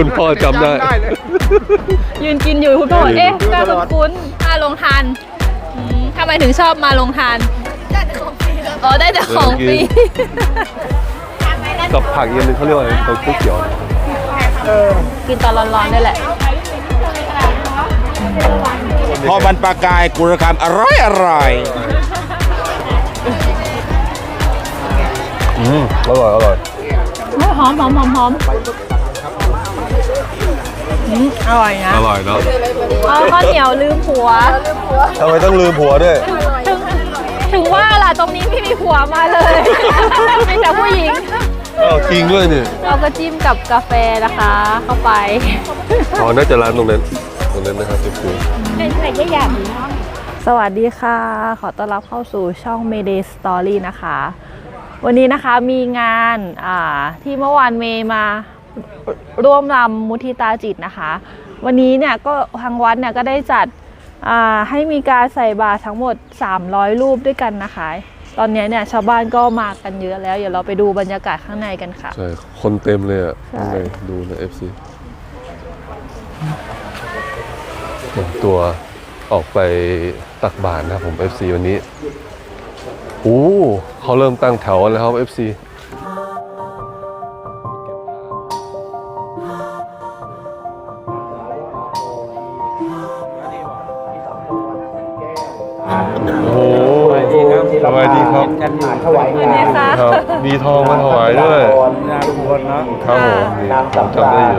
คุณพ่อจำได้ เลย ยืนกินอยู่คุณพ่อบอกเอ๊ะน่าคุ้นๆมาลงทานอืมทำไมถึงชอบมาลงทานได้แต่ของฟรีอ๋อได้แต่ของฟรีกับผักอีกอันนึงเขาเรียกว่าอะไรตัวก๋วยเตี๋ยวกินตอนร้อนๆได้แหละ พอมันปลากายกุรคำอร่อยอร่อยอืมอร่อยอร่อย หอมหอมหอมหอม อืมอร่อยนะอร่อยเนาะเอาข้าวเหนียวลืมผัว ทำไมต้องลืมผัวด้วย ถึงถึงว่าล่ะตรงนี้ไม่มีผัวมาเลย มีแต่ผู้หญิง อ้าวจริงด้วยเนี่ยเราก็จิ้มกับกาแฟนะคะ เข้าไป อ๋อน่าจะร้านตรงนั้น ตรงนั้นนะครับเป็นคือเป็นไข่ยำสวัสดีค่ะ ขอต้อนรับเข้าสู่ช่อง Mayday Story นะคะ วันนี้นะคะมีงานอ่าที่เมื่อวานเมย์มา ร่วมรำมุทิตาจิตนะคะ วันนี้เนี่ยก็ทางวัดเนี่ยก็ได้จัดอ่าให้มีการใส่บาตรทั้งหมด 300 รูปด้วยกันนะคะ ตอนนี้เนี่ยชาวบ้านก็มากันเยอะแล้ว เดี๋ยวเราไปดูบรรยากาศข้างในกันค่ะ ใช่ คนเต็มเลยอะใช่ข้างในดูนะ FC ผมตัวออกไปตักบาตรนะครับผม FC วันนี้โอ้เขาเริ่มตั้งแถวกันแล้วครับ FC ผ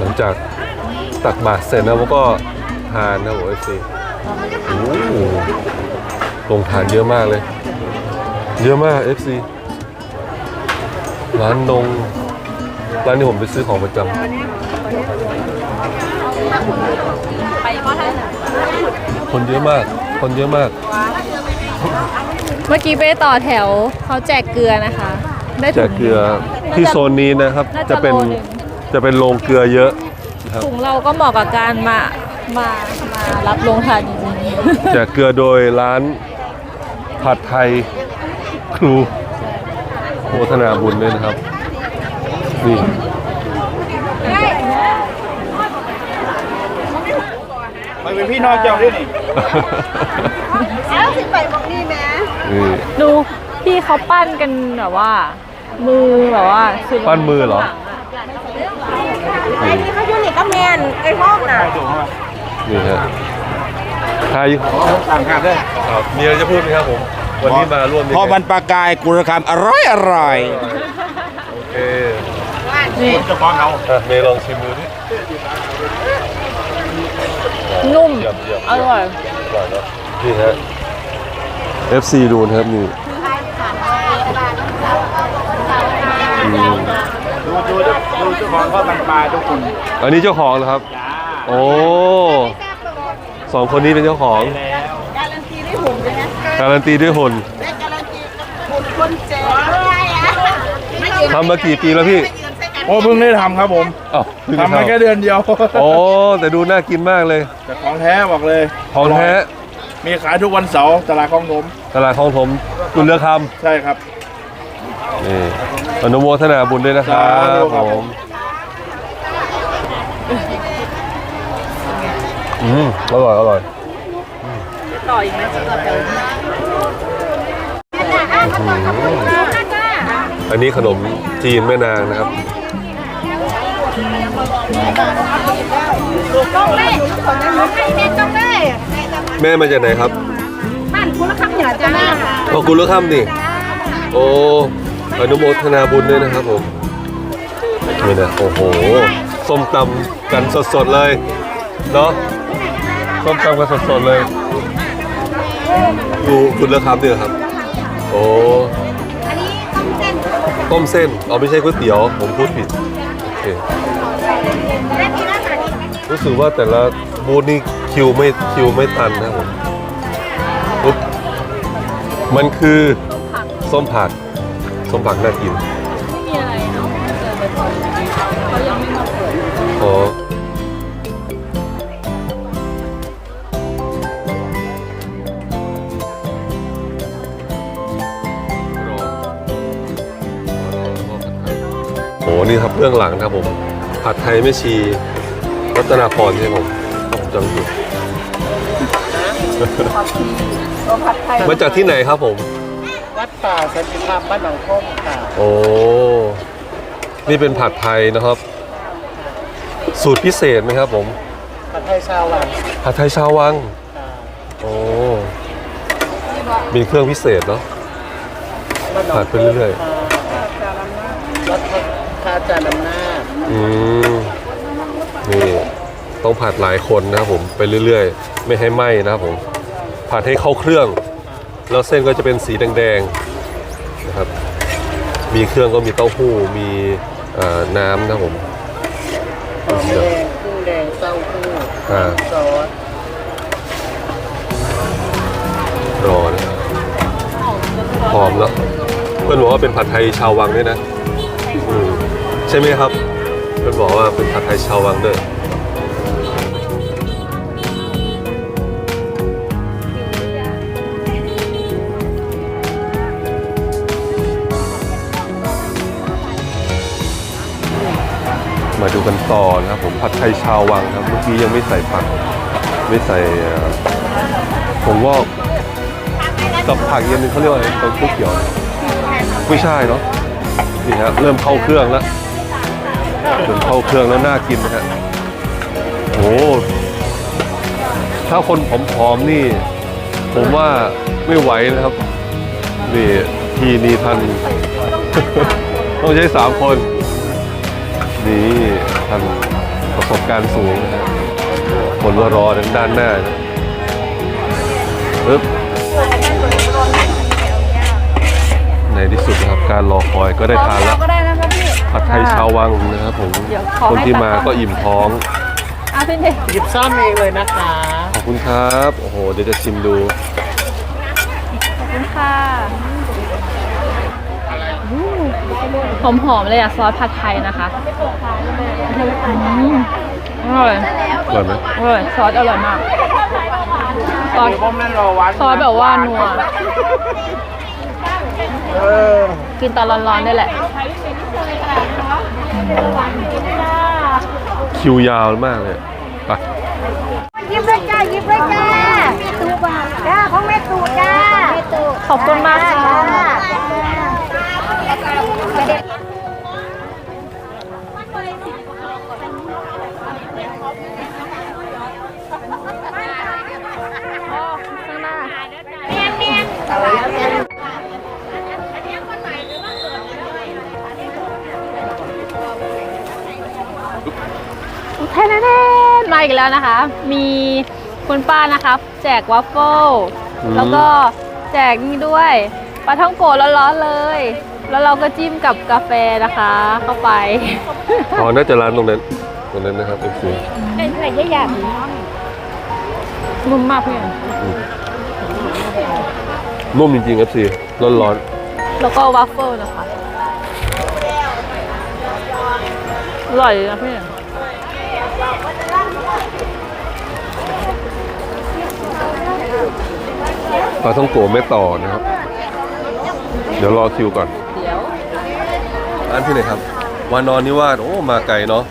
หลังจากตักบาตรเสร็จแล้วมันก็ทานนะผมเอฟซีโอ้โหลงทานเยอะมากเลย เยอะมาก FC ร้านนงร้านนี้ผมไปซื้อของประจไปก็ได้ำคนเยอะมาก คนเยอะมาก เมื่อกี้ไปต่อแถวเขาแจกเกลือนะคะ ได้แจถุกง เกลือที่โซนนี้นะครับ น่าจะจะเป็น โลหนึ่ง จะเป็นโรงเกลือเยอะนะครับถุงเราก็เหมาะกับการมามามารับลงทานจริงแจกเกลือโดยร้านผัดไทยครูโมทนาบุญด้วยนะครับ นี่ มันเป็นพี่น้องเจ้าด้วยนี่แล้วสิไปบอกนี่แม่นี่ ๆดูพี่เขาปั้นกันแบบว่า มือแบบว่าสุด ปั้นมือเหรอไอ้นี่เขาอยู่ นี่ก็แมนไอ้ห้องน่ะนี่ฮะไทยสั่งครับด้วยครับมีอะไรจะพูดไหมครับผม วันนี้มาร่วมพ่อบันปลากายกุลคำอร่อยอร่อยโอเคนี่เจ้าของเขาอะเมย์ลองชิมดูดินุ่มเยี่ยมเยี่ยมอร่อยอร่อยเนอะนี่ฮะ FC ดูนะครับนี่อืม ดูดูดูเจ้าของพ่อบันปลาทุกคนอันนี้เจ้าของเหรอครับโอ้สองคนนี้เป็นเจ้าของการันตีได้หุ่นเลยนะการันตีด้วยหุ่นและการันตีหุ่นคนเจ๋งด้วยอะไม่ยืนทำมากี่ปีแล้วพี่ไม่ยืนใส่กันโอ้เพิ่งได้ทำครับผมอ้าวเพิ่งทำมาแค่เดือนเดียวโอ้แต่ดูน่ากินมากเลย แต่ของแท้บอกเลยของแท้ มีขายทุกวันเสาร์ตลาดคลองถมตลาดของผมกุลเลือกคใช่ครับ นี่อนุโมทนาบุญด้วยนะครับสาธุครับผมอืมอร่อยอร่อยต่ออีกนะจะไปอันนี้ขนมจีนแม่นางนะครับต้องเล่คนนั้นให้แม่ต้องเล่แม่มาจากไหนครับบ้านคุณละคำเหนือจ้าขอบคุณแล้วครับนี่โอ้ อนุโมทนาบุญด้วยนะครับผมนี่นะโอ้โหส้มตำกันสดๆเลยเนาะส้มตำกันสดๆเลยดูคุณเลือกครับเนี่ยครับ โอ้อันนี้ต้มเส้นต้มเส้นอ๋อไม่ใช่ก๋วยเตี๋ยวผมพูดผิดโอเครู้สึกว่าแต่ละบูธนี่คิวไม่คิวไม่ทันนะผมปุ๊บมันคือส้มผัก ส้มผักน่ากิน ไม่มีอะไรเนาะเจอไปก่อนเขายังไม่มาเปิดอ๋อโอ้นี่ครับเรื่องหลังนะครับผมผัดไทยไม่ชี รัตนาพรใช่ไหมผมผมจำไม่ผิดมาจากที่ไหนครับผม วัดป่าสันติธรรมบ้านหนองค้มค่ะโอ้ นี่เป็นผัดไทยนะครับ สูตรพิเศษไหมครับผม ผัดไทยชาววังผัดไทยชาววังค่ะโอ้ มีเครื่องพิเศษเนาะ บ้านหนองผัดไปเรื่อยวัดพระอาจารย์อำนาจๆอืม นี่ต้องผัดหลายคนนะครับผมไปเรื่อยๆ ไม่ให้ไหม้นะครับผม ผัดให้เข้าเครื่อง แล้วเส้นก็จะเป็นสีแดงๆนะครับ มีเครื่องก็มีเต้าหู้ มีเอ่อน้ำนะครับผมหอมแดงกุ้งแดงเต้าหู้อ่าซอสรอนะครับหอมแล้วเพื่อนบอกว่าเป็นผัดไทยชาววังด้วยนะอืมใช่ไหมครับ เพื่อนบอกว่าเป็นผัดไทยชาววังด้วย มาดูกันต่อนะครับผมผัดไทยชาววังครับเมื่อกี้ยังไม่ใส่ผักไม่ใส่ผมว่ากับผักอีกอย่างหนึงเขาเรียกว่าอะไรตัวกุ้ยเขียวกุ้ยช่ายเนาะนี่ฮะเริ่มเข้าเครื่องแล้วเริ่มเข้าเครื่องแล้วน่ากินนะฮะโอ้ถ้าคนผอมๆนี่ ผมว่าไม่ไหวนะครับนี่ทีนี้ท่านต้องใช้สามคน นี่ท่านประสบการณ์สูงนะฮะคนว่ารอทางด้านหน้านะปึ๊บในที่สุดนะครับการรอคอยก็ได้ทานแล้วก็ได้นะคะพี่ผัดไทยชาววังนะครับผมเดี๋ยวขอคนให้ที่ตักมาก่อนก็อิ่มท้องอะพี่เด็กหยิบซ่อมเองเลยนะคะ ขอบคุณครับ โอ้โห เดี๋ยวจะชิมดู ขอบคุณค่ะ หอมหอมๆเลยอะซอสผัดไทยนะคะอืมอร่อยอร่อยไหมอร่อยซอสอร่อยมากซอสผมนั่นรอวันซอสแบบว่านัวเออกินตอนร้อนๆได้แหละ คิวยาวมากเลยไปยิบเลยจ้ายิบเลยจ้าตูบ่าจ้าของแม่ตูจ้าแม่ตูขอบคุณมากค่ะ แทนแทนมาอีกแล้วนะคะ มีคุณป้านะคะแจกวัฟเฟิลอืม แล้วก็แจกนี่ด้วยปลาท่องโกะร้อนๆเลย แล้วเราก็จิ้มกับกาแฟนะคะ เข้าไป อ๋อน่าจะร้านตรงนั้นตรงนั้นนะครับเอฟซีเป็นไข่ยะหยาบนุ่มมากเพื่อนนุ่มจริงๆเอฟซีร้อนแล้วก็วัฟเฟิลนะคะอร่อยนะเพื่อน ปลาท่องโกะไม่ต่อนะครับ เดี๋ยวรอคิวก่อนเดี๋ยวร้านที่ไหนครับวานอนนิวาสโอ้มาไกลเนาะ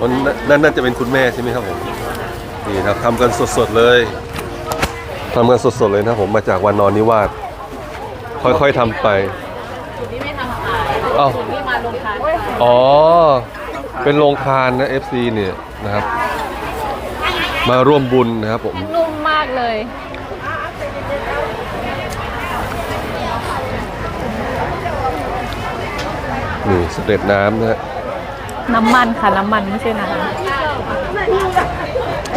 วันนั้นน่าจะเป็นคุณแม่ใช่ไหมครับผมนี่ครับทำกันสดๆเลยทำกันสดๆเลยนะครับผมมาจากวานอนนิวาสค่อยๆทำไปอ้าวอ๋อ เป็นโรงทานนะ FC เนี่ยนะครับ มาร่วมบุญนะครับผมนุ่มมากเลย นี่เสด็จน้ำนะฮะน้ำมันค่ะ น้ำมันไม่ใช่น้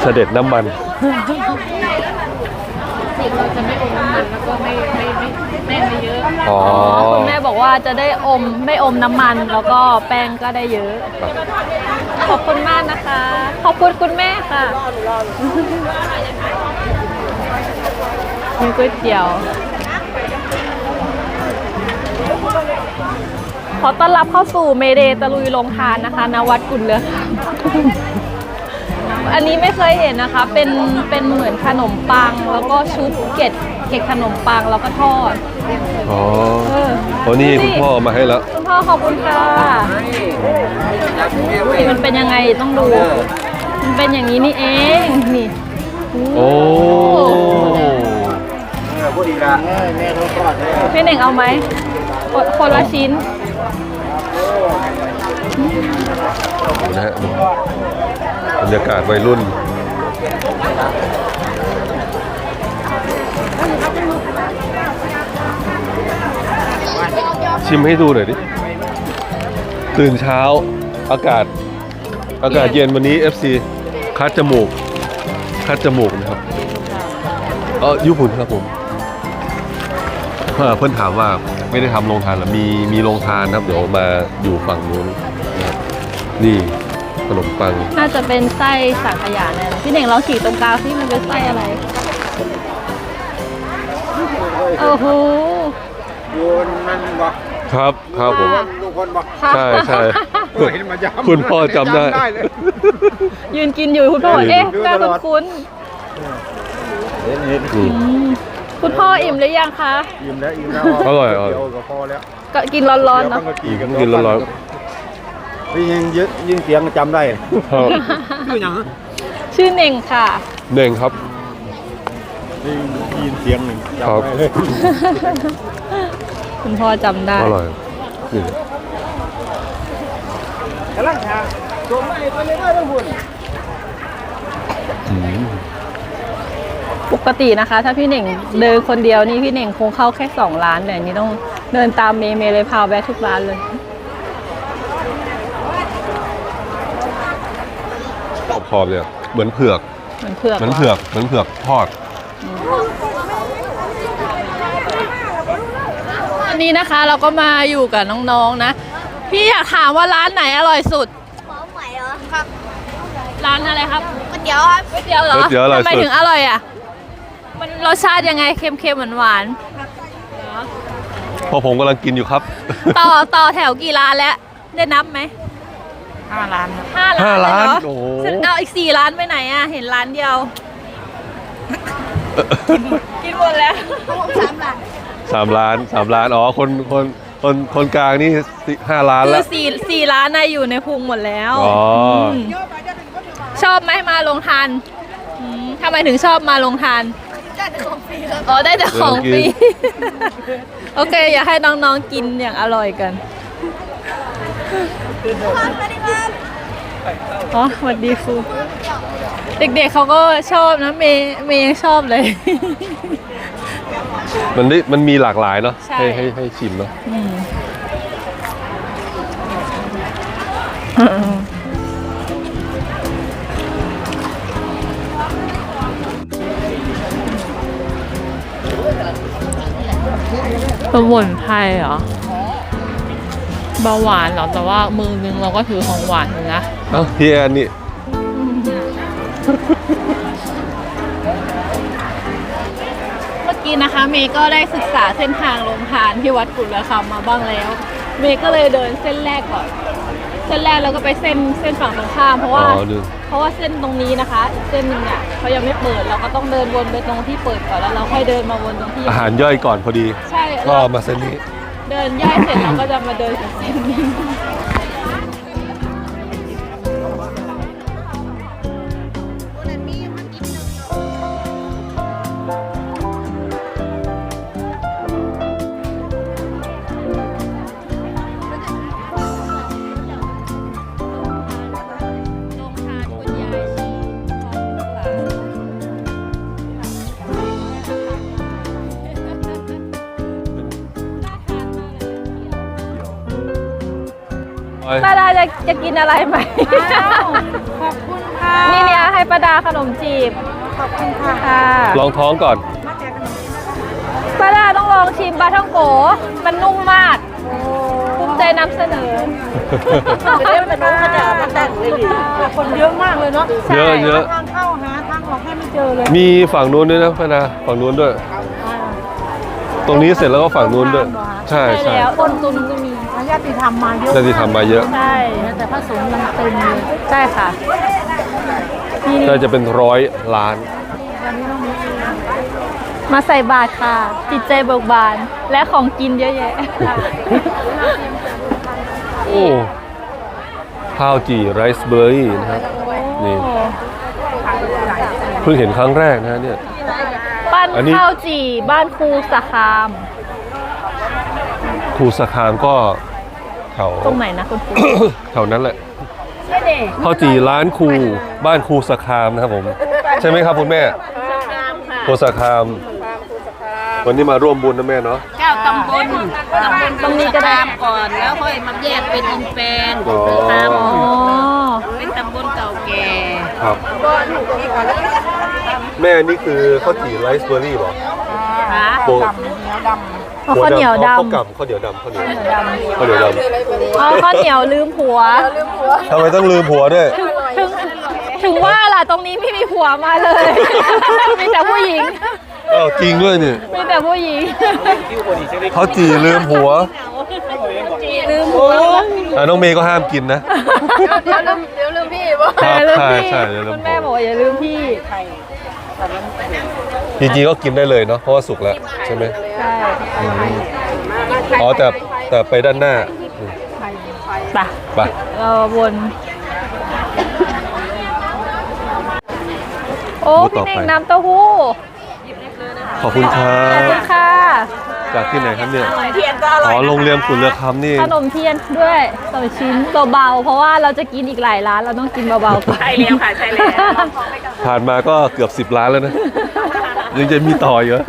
เสด็จน้ำมัน อ๋อำคุณแม่บอกว่าจะได้อมไม่อมน้ำมันแล้วก็แป้งก็ได้เยอะ ขอบคุณมากนะคะ ขอบคุณคุณแม่ค่ะ มีก๋วยเตี๋ยว ขอต้อนรับเข้าสู่เมเดตะลุยลงทานนะคะนวัดกุลเรือค่ะอันนี้ไม่เคยเห็นนะคะ เป็นเป็นเหมือนขนมปัง แล้วก็ชุบเกล็ดเกล็ดขนมปังแล้วก็ทอด อ๋อเออโอ้นี่คุณพ่อมาให้แล้ว คุณพ่อขอบคุณค่ะนี่มันเป็นยังไงต้องดู มันเป็นอย่างนี้นี่เอง นี่ โอ้ พูดดีละแม่เขาทอดเลยพี่เน่งเอาไหมคนคนละชิ้นนะฮะบรรยากาศวัยรุ่นชิมให้ดูหน่อยดิ ตื่นเช้า อากาศ อากาศเย็นวันนี้ FC คัดจมูก คัดจมูกนะครับ เออยุพุนครับผม เอ่อเพื่อนถามว่าไม่ได้ทำโรงทานหรอมีมีโรงทานนะครับเดี๋ยวมาอยู่ฝั่งนู้นนะครับนี่ขนมปัง น่าจะเป็นไส้สังขยาแน่เลยพี่เน่งลองฉีกตรงกลางที่มันเป็นไส้อะไรโอ้โหโยนมันบอกครับครับผมทุกคนบอกค่ะใช่ใช่เห็นมาย้ำคุณพ่อจำได้เลยยืนกินอยู่คุณพ่อยืนเอ๊ะดูน่าตลอดคุ้นเห็นเห็นอืมๆอืม คุณพ่ออิ่มหรือยังคะยิ้มแล้วยิ้มแล้วอร่อยอร่อย เดี๋ยวก็พอแล้วก็กินร้อนๆเดี๋ยวเนาะก็กี่กันกินร้อนพี่ยิงยึดยิงเสียงจำได้ ๆครับชื่อยังชื่อเน่งค่ะเน่งครับยิงยินเสียงหนึ่งครับจำได้เลยคุณพ่อจำได้ อร่อยนี่กำลังหาตัวไม่ตัวนี้ได้ทั้งหุ่นอืมป กตินะคะ ถ้าพี่เน่งเดินคนเดียวนี่พี่เน่งคงเข้าแค่สองร้านแต่อันนี้ต้องเดินตามเมย์เมย์เลยพาแวะทุกร้านเลยขอบเนี่ยเหมือนเผือก เหมือนเผือกเหมือนเผือก เหมือนเผือกทอดอันนี้นะคะเราก็มาอยู่กับน้องๆนะ พี่อยากถามว่าร้านไหนอร่อยสุด หมอไหวเหรอครับร้านอะไรครับก๋วยเตี๋ยวครับก๋วยเตี๋ยวเหรอก๋วยเตี๋ยวอร่อยสุด ทำไมถึงอร่อยอะมัน รสชาติยังไงเค็มๆหวานพอผมกำลังกินอยู่ครับ ๆต่อต่อแถวกี่ร้านแล้วได้นับไหมห้าร้านห้าห้าร้านเลยเหรโอ้โหฉันเอาอีกสี่ร้านไปไหนอะ เห็นร้านเดียว กินหมดแล้ว สามล้านสามล้านอ๋อคนคนคนคนกลางนี่สิห้าล้านคืแล้อวสี่สี่ร้านน่ะอยู่ในพุงหมดแล้วอ๋ออื มชอบไหมมาลงทานอืมทำไมถึงชอบมาลงทานได้ แต่ของฟรีครับอ๋อได้แต่ของฟรี โอเค อยากให้น้องๆกินอย่างอร่อยกันสวัสดีครับอ๋อสวัสดีครูเด็กๆเขาก็ชอบนะเมย์เมย์ยังชอบเลย มันได้มันมีหลากหลายเนาะใช่ ให้ให้ให้ชิมเนาะ สมุนไพรเหรอเบาหวานเหรอ แต่ว่ามือนึงเราก็ถือของหวานอยู่นะ เอ้าพี่แอนนี่ เมื่อกี้นะคะ เมย์ก็ได้ศึกษาเส้นทางลงทานที่วัดกุฎระคำมาบ้างแล้ว เมย์ก็เลยเดินเส้นแรกก่อน เส้นแรกแล้วก็ไปเส้นเส้นฝั่งตรงข้ามเพราะอ๋ว่าอดู เพราะว่าเส้นตรงนี้นะคะอีกเส้นหนึ่งเนี่ยเขายังไม่เปิดเราก็ต้องเดินวนไปตรงที่เปิดก่อนแล้วเราค่อยเดินมาวนตรงที่อาหารย่อยก่อนพอดี ใช่ก็เรามาเส้นนี้ เดินย่อยเสร็จเราก็จะมาเดินอีกเส้นหนึ ป้าดาจะจะกินอะไรไหม ขอบคุณค่ะนี่เนี่ยให้ป้าดาขนมจีบ ขอบคุณค่ะค่ะลองท้องก่อน ป้าดาต้องลองชิมปลาท่องโก มันนุ่มมากภูมิใจนำเสนอจะได้มาดูขนาดมาแต่งเลยดิคนเยอะมากเลยเนาะใช่ เยอะเยอะ ทางเข้าหาทางออกให้ไม่เจอเลยมีฝั่งนู้นด้วยนะพนะฝั่งนู้นด้วย ตรงนี้เสร็จแล้วก็ฝั่งนู้นด้วย ใช่ใช่ใช่แล้วต้นตุนก็มีญาติธรรมมาเยอะญาติธรรมมาเยอะใช่แต่พระสงฆ์ยังเต็มเลยใช่ค่ะนี่น่าจะเป็นร้อยล้าน มาใส่บาตรค่ะ จิตใจเบิกบานและของกินเยอะแยะ โอ้ข้าวจี่ไรซ์เบอร์รี่นะครับนี่เพิ่งเห็นครั้งแรกนะฮะเนี่ย ปั้นอันนี้ ข้าวจี่บ้านครูสะคาม ครูสคามก็ แถวตรงไหนนะคุณครูแถวนั้นแหละข้าวจี่ร้านครูบ้านครูสคามนะครับผม ใช่ไหมครับคุณแม่ครูสคามวันนี้มาร่วมบุญนะแม่เนาะเจ้าตำบลตำบลตรงนี้ก็ได้ตามก่อนแล้วค่อยมาแยกเป็นอินแปลงอ๋อตามอ๋อเป็นตำบลเก่าแก่ครับแม่นี่คือข้าวจี่ไรซ์เบอร์รี่บอกค่ะโบเอาข้าวเหนียวดข้าวกำข้าวเหนียวดำข้าวเหนียวข้าวเหนียวดำเอาข้าวเหนียวลืมผัวำทำไมต้องลืมผัวด้วย ถึงถึงว่าล่ะตรงนี้ไม่มีผัวมาเลย มีแต่ผู้หญิงอ้าวจริงด้วยนี่มีแต่ผู้หญิงข้าวจี่ลืมผัวลืมผัวอะน้องเมย์ก็ห้ามกินนะเดี๋ยวลืมเดี๋ยวลืมพี่บอกครับลืมใช่พี่ใช่เดี๋ยวลืมคุณแม่ผัวบอกว่าอย่าลืมพี่ จริงๆก็กินได้เลยเนาะเพราะว่าสุกแล้วใช่ไหม ใช่อ๋อแต่แต่ไปด้านหน้าอืมไปไปเราวนโอ้พี่เน่งน้ำเต้าหู้ขอบคุณครัขอบคุณบค่ะ จากที่ไหนครับเนี่ยอ๋อโรงเรียนขุนเรือคำนี่ขนมเทียนด้วยสองชิ้นเบาๆเพราะว่าเราจะกินอีกหลายร้านเราต้องกินเบาๆก่อนใช่แล้วค่ะใช่แล้วผ่านมาก็เกือบ10ล้านแล้วนะยังจะมีต่ออยู่เหรอ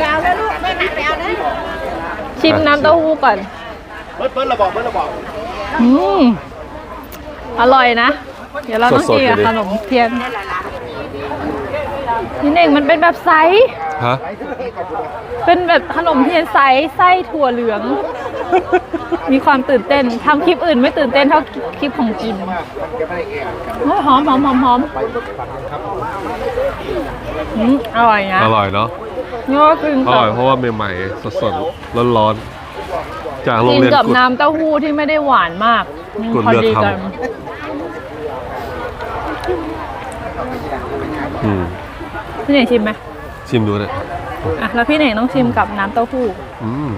แล้วนะลูกไม่หนักแล้วนะ ชิมน้ำเต้าหู้ก่อนเบิ้ลเบิ้ลระบอกเบิ้ลระบอกอืมอร่อยนะ เดี๋ยวเราต้องสดๆกินกับเลยดิขนมเทียนนี่เองมันเป็นแบบไซส์ฮะเป็นแบบขนมเทียนไซส์ไส้ถั่วเหลือง มีความตื่นเต้นทำคลิปอื่นไม่ตื่นเต้นเท่าคลิปของกินโอ้ยหอมหอมหอมหอมอืมอร่อยนะ อร่อยเนาะ นี่ก็กินอกัร่อยบเพราะว่าใหม่ๆสดๆร้อนๆจากโรงกินเรียนกับกุด น้ำเต้าหู้ที่ไม่ได้หวานมากมันกุดพอเลือกดีทำ กัน อืมพี่เน่งชิมไหมชิมดูเลยอะแล้วพี่เน่งต้องชิมกับน้ำเต้าหู้ อืม